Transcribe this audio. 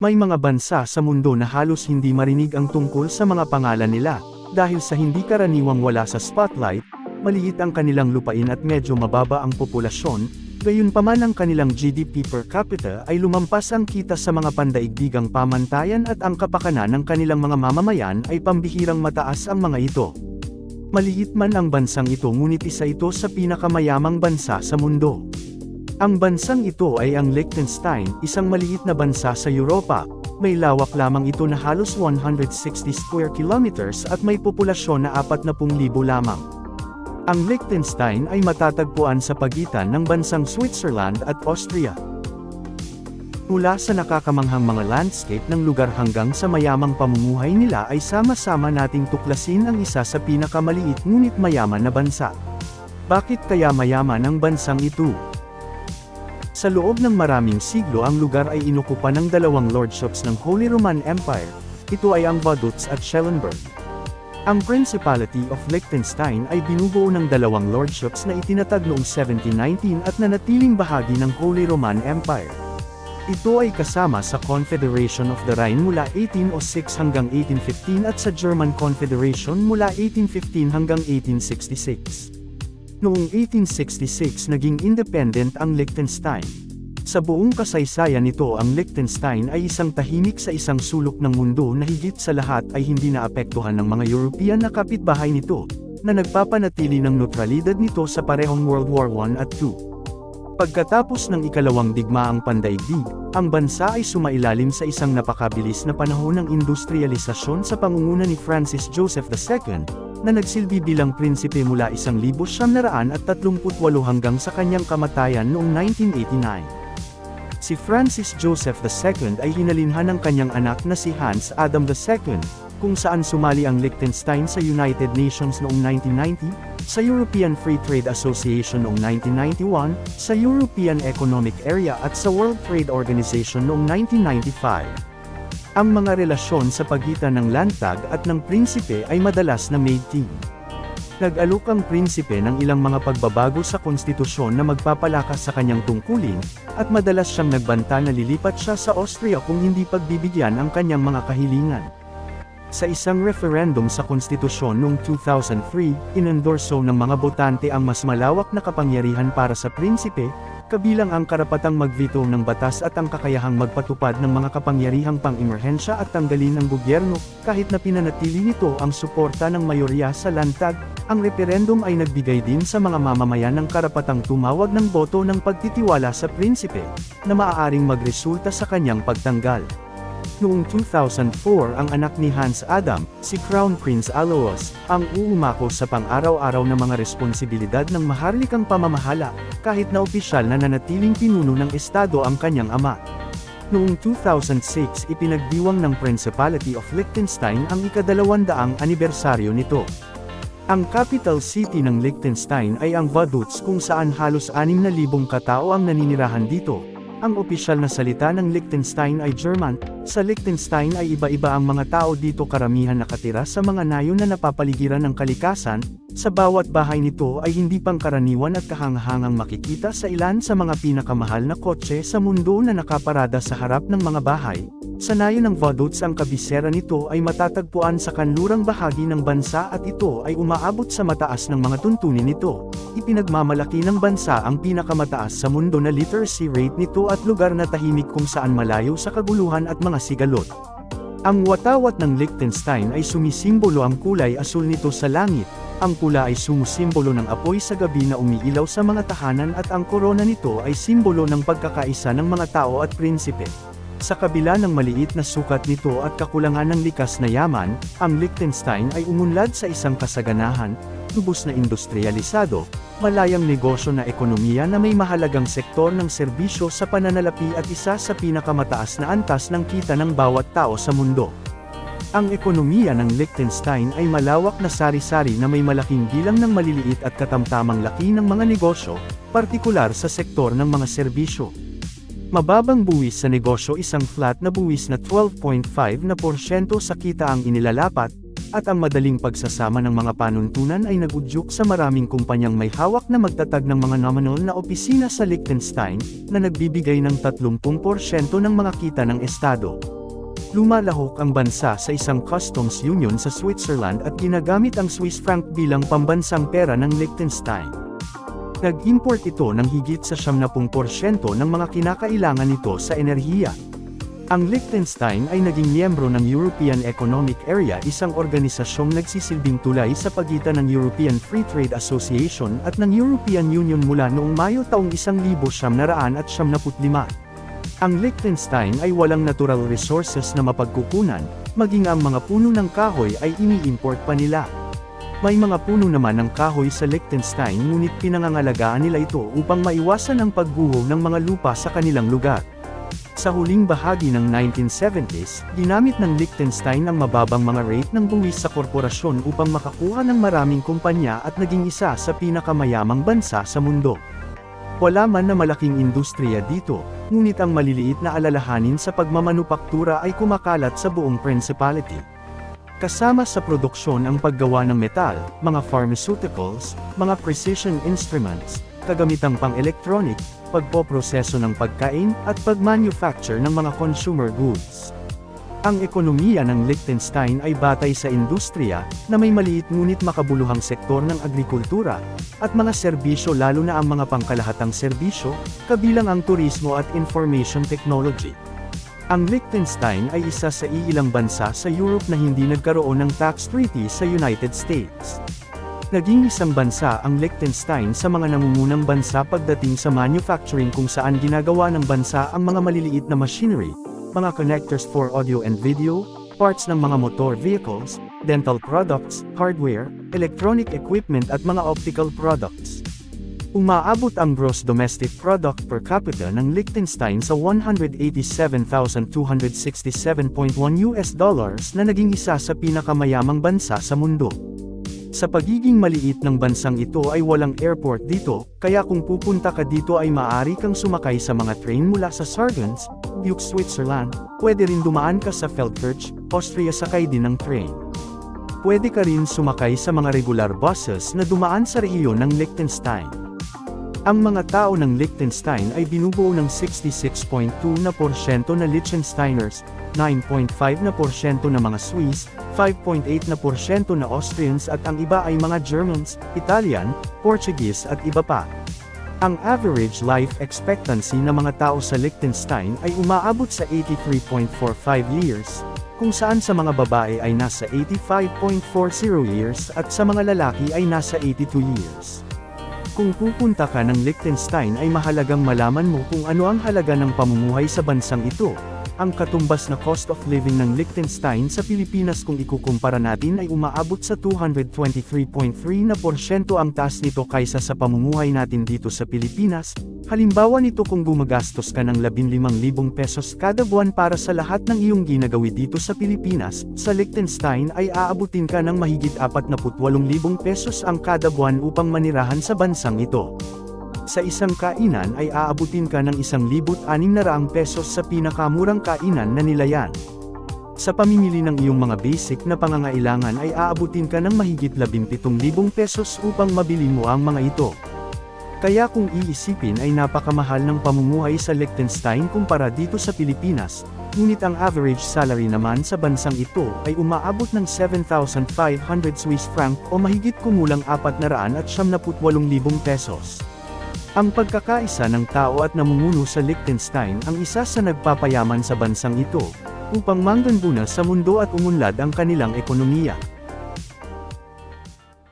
May mga bansa sa mundo na halos hindi marinig ang tungkol sa mga pangalan nila, dahil sa hindi karaniwang wala sa spotlight, maliit ang kanilang lupain at medyo mababa ang populasyon, gayunpaman ang kanilang GDP per capita ay lumampas ang kita sa mga pandaigdigang pamantayan at ang kapakanan ng kanilang mga mamamayan ay pambihirang mataas ang mga ito. Maliit man ang bansang ito ngunit isa ito sa pinakamayamang bansa sa mundo. Ang bansang ito ay ang Liechtenstein, isang maliit na bansa sa Europa. May lawak lamang ito na halos 160 square kilometers at may populasyon na 40,000 lamang. Ang Liechtenstein ay matatagpuan sa pagitan ng bansang Switzerland at Austria. Mula sa nakakamanghang mga landscape ng lugar hanggang sa mayamang pamumuhay nila ay sama-sama nating tuklasin ang isa sa pinakamaliit ngunit mayaman na bansa. Bakit kaya mayaman ang bansang ito? Sa loob ng maraming siglo ang lugar ay inukupa ng dalawang lordships ng Holy Roman Empire, ito ay ang Vaduz at Schellenberg. Ang Principality of Liechtenstein ay binubuo ng dalawang lordships na itinatag noong 1719 at nanatiling bahagi ng Holy Roman Empire. Ito ay kasama sa Confederation of the Rhine mula 1806 hanggang 1815 at sa German Confederation mula 1815 hanggang 1866. Noong 1866 naging independent ang Liechtenstein. Sa buong kasaysayan nito ang Liechtenstein ay isang tahimik sa isang sulok ng mundo na higit sa lahat ay hindi naapektuhan ng mga European na kapitbahay nito, na nagpapanatili ng neutralidad nito sa parehong World War I at II. Pagkatapos ng ikalawang digmaang pandaigdig, ang bansa ay sumailalim sa isang napakabilis na panahon ng industrialisasyon sa pangunguna ni Francis Joseph II, na nagsilbi bilang prinsipe mula 1938 hanggang sa kanyang kamatayan noong 1989. Si Francis Joseph II ay hinalinhan ng kanyang anak na si Hans Adam II, kung saan sumali ang Liechtenstein sa United Nations noong 1990, sa European Free Trade Association noong 1991, sa European Economic Area at sa World Trade Organization noong 1995. Ang mga relasyon sa pagitan ng Landtag at ng prinsipe ay madalas na made team. Nag-alok ang prinsipe ng ilang mga pagbabago sa konstitusyon na magpapalakas sa kanyang tungkulin, at madalas siyang nagbanta na lilipat siya sa Austria kung hindi pagbibigyan ang kanyang mga kahilingan. Sa isang referendum sa konstitusyon noong 2003, inendorso ng mga botante ang mas malawak na kapangyarihan para sa prinsipe, kabilang ang karapatang magveto ng batas at ang kakayahang magpatupad ng mga kapangyarihang pang-emerhensya at tanggalin ng gobyerno, kahit na pinanatili nito ang suporta ng mayorya sa lantag, ang referendum ay nagbigay din sa mga mamamayan ng karapatang tumawag ng boto ng pagtitiwala sa prinsipe, na maaaring magresulta sa kanyang pagtanggal. Noong 2004 ang anak ni Hans Adam, si Crown Prince Alois, ang uumako sa pang-araw-araw na mga responsibilidad ng maharlikang pamamahala, kahit na opisyal na nanatiling pinuno ng estado ang kanyang ama. Noong 2006 ipinagdiwang ng Principality of Liechtenstein ang ikadalawandaang anibersaryo nito. Ang capital city ng Liechtenstein ay ang Vaduz kung saan halos 6,000 katao ang naninirahan dito, ang opisyal na salita ng Liechtenstein ay German, sa Liechtenstein ay iba-iba ang mga tao dito karamihan nakatira sa mga nayon na napapaligiran ng kalikasan, sa bawat bahay nito ay hindi pangkaraniwan at kahangahangang makikita sa ilan sa mga pinakamahal na kotse sa mundo na nakaparada sa harap ng mga bahay. Sa nayon ng Vaduz ang kabisera nito ay matatagpuan sa kanlurang bahagi ng bansa at ito ay umaabot sa mataas ng mga tuntunin nito. Ipinagmamalaki ng bansa ang pinakamataas sa mundo na literacy rate nito at lugar na tahimik kung saan malayo sa kaguluhan at mga sigalot. Ang watawat ng Liechtenstein ay sumisimbolo ang kulay asul nito sa langit, ang pula ay sumusimbolo ng apoy sa gabi na umiilaw sa mga tahanan at ang korona nito ay simbolo ng pagkakaisa ng mga tao at prinsipe. Sa kabila ng maliit na sukat nito at kakulangan ng likas na yaman, ang Liechtenstein ay umunlad sa isang kasaganahan, lubos na industrialisado, malayang negosyo na ekonomiya na may mahalagang sektor ng serbisyo sa pananalapi at isa sa pinakamataas na antas ng kita ng bawat tao sa mundo. Ang ekonomiya ng Liechtenstein ay malawak na sari-sari na may malaking bilang ng maliliit at katamtamang laki ng mga negosyo, partikular sa sektor ng mga serbisyo. Mababang buwis sa negosyo isang flat na buwis na 12.5 na porsyento sa kita ang inilalapat, at ang madaling pagsasama ng mga panuntunan ay nagudyok sa maraming kumpanyang may hawak na magtatag ng mga nominal na opisina sa Liechtenstein, na nagbibigay ng 30% ng mga kita ng estado. Lumalahok ang bansa sa isang customs union sa Switzerland at ginagamit ang Swiss franc bilang pambansang pera ng Liechtenstein. Nag-import ito ng higit sa 70% ng mga kinakailangan nito sa enerhiya. Ang Liechtenstein ay naging miyembro ng European Economic Area isang organisasyong nagsisilbing tulay sa pagitan ng European Free Trade Association at ng European Union mula noong Mayo taong 1975. Ang Liechtenstein ay walang natural resources na mapagkukunan, maging ang mga puno ng kahoy ay ini-import pa nila. May mga puno naman ng kahoy sa Liechtenstein ngunit pinangangalagaan nila ito upang maiwasan ang pagguho ng mga lupa sa kanilang lugar. Sa huling bahagi ng 1970s, ginamit ng Liechtenstein ang mababang mga rate ng buwis sa korporasyon upang makakuha ng maraming kumpanya at naging isa sa pinakamayamang bansa sa mundo. Wala man na malaking industriya dito, ngunit ang maliliit na alalahanin sa pagmamanupaktura ay kumakalat sa buong principality. Kasama sa produksyon ang paggawa ng metal, mga pharmaceuticals, mga precision instruments, kagamitang pang-electronic, pagpoproseso ng pagkain, at pag-manufacture ng mga consumer goods. Ang ekonomiya ng Liechtenstein ay batay sa industriya, na may maliit ngunit makabuluhang sektor ng agrikultura, at mga serbisyo lalo na ang mga pangkalahatang serbisyo, kabilang ang turismo at information technology. Ang Liechtenstein ay isa sa iilang bansa sa Europe na hindi nagkaroon ng tax treaty sa United States. Naging isang bansa ang Liechtenstein sa mga nangungunang bansa pagdating sa manufacturing kung saan ginagawa ng bansa ang mga maliliit na machinery, mga connectors for audio and video, parts ng mga motor vehicles, dental products, hardware, electronic equipment at mga optical products. Umaabot ang gross domestic product per capita ng Liechtenstein sa 187,267.1 US dollars na naging isa sa pinakamayamang bansa sa mundo. Sa pagiging maliit ng bansang ito ay walang airport dito, kaya kung pupunta ka dito ay maaari kang sumakay sa mga train mula sa Sargans, Buke, Switzerland, pwede rin dumaan ka sa Feldkirch, Austria sakay din ng train. Pwede ka rin sumakay sa mga regular buses na dumaan sa rehiyon ng Liechtenstein. Ang mga tao ng Liechtenstein ay binubuo ng 66.2 na porsyento na Liechtensteiners, 9.5 na porsyento na mga Swiss, 5.8 na porsyento na Austrians at ang iba ay mga Germans, Italian, Portuguese at iba pa. Ang average life expectancy ng mga tao sa Liechtenstein ay umaabot sa 83.45 years, kung saan sa mga babae ay nasa 85.40 years at sa mga lalaki ay nasa 82 years. Kung pupunta ka ng Liechtenstein ay mahalagang malaman mo kung ano ang halaga ng pamumuhay sa bansang ito. Ang katumbas na cost of living ng Liechtenstein sa Pilipinas kung ikukumpara natin ay umaabot sa 223.3 na porsyento ang taas nito kaysa sa pamumuhay natin dito sa Pilipinas. Halimbawa nito kung gumagastos ka ng 15,000 pesos kada buwan para sa lahat ng iyong ginagawi dito sa Pilipinas, sa Liechtenstein ay aabutin ka ng mahigit 48,000 pesos ang kada buwan upang manirahan sa bansang ito. Sa isang kainan ay aabutin ka ng 1,600 pesos sa pinakamurang kainan na nilayan. Sa pamimili ng iyong mga basic na pangangailangan ay aabutin ka ng mahigit 17,000 pesos upang mabili mo ang mga ito. Kaya kung iisipin ay napakamahal ng pamumuhay sa Liechtenstein kumpara dito sa Pilipinas, ngunit ang average salary naman sa bansang ito ay umaabot ng 7,500 Swiss franc o mahigit kumulang 478,000 pesos. Ang pagkakaisa ng tao at namumuno sa Liechtenstein ang isa sa nagpapayaman sa bansang ito, upang mangganduna sa mundo at umunlad ang kanilang ekonomiya.